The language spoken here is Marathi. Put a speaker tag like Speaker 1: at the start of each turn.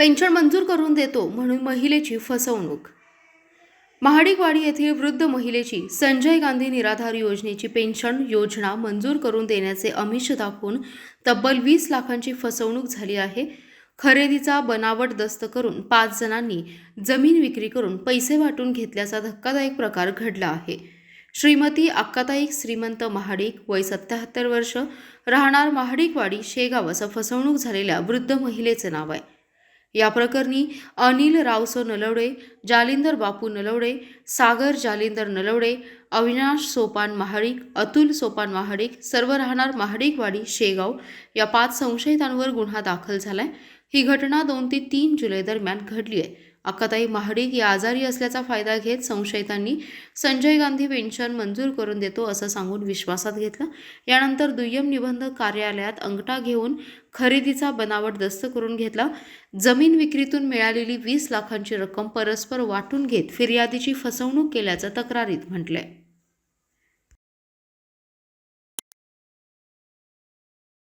Speaker 1: पेन्शन मंजूर करून देतो म्हणून महिलेची फसवणूक. महाडिकवाडी येथील वृद्ध महिलेची संजय गांधी निराधार योजनेची पेन्शन योजना मंजूर करून देण्याचे अमिष दाखवून तब्बल वीस लाखांची फसवणूक झाली आहे. खरेदीचा बनावट दस्त करून पाच जणांनी जमीन विक्री करून पैसे वाटून घेतल्याचा धक्कादायक प्रकार घडला आहे. श्रीमती अक्काताई श्रीमंत महाडिक वय सत्याहत्तर वर्ष राहणार महाडिकवाडी शेगाव असं फसवणूक झालेल्या वृद्ध महिलेचं नाव आहे. या प्रकरणी अनिल रावसो नलवडे जालिंदर बापू नलवडे सागर जालिंदर नलवडे अविनाश सोपान महाडिक अतुल सोपान महाडिक सर्व राहणार महाडिकवाडी शेगाव या पाच संशयितांवर गुन्हा दाखल झालाय. ही घटना दोन ते तीन जुलै दरम्यान घडली आहे. अक्काताई महाडिक या आजारी असल्याचा फायदा घेत संशयितांनी संजय गांधी पेन्शन मंजूर करून देतो असं सांगून विश्वासात घेतलं. यानंतर दुय्यम निबंधक कार्यालयात अंगठा घेऊन खरेदीचा बनावट दस्त करून घेतला. जमीन विक्रीतून मिळालेली वीस लाखांची रक्कम परस्पर वाटून घेत फिर्यादीची फसवणूक केल्याचं तक्रारीत म्हटलंय.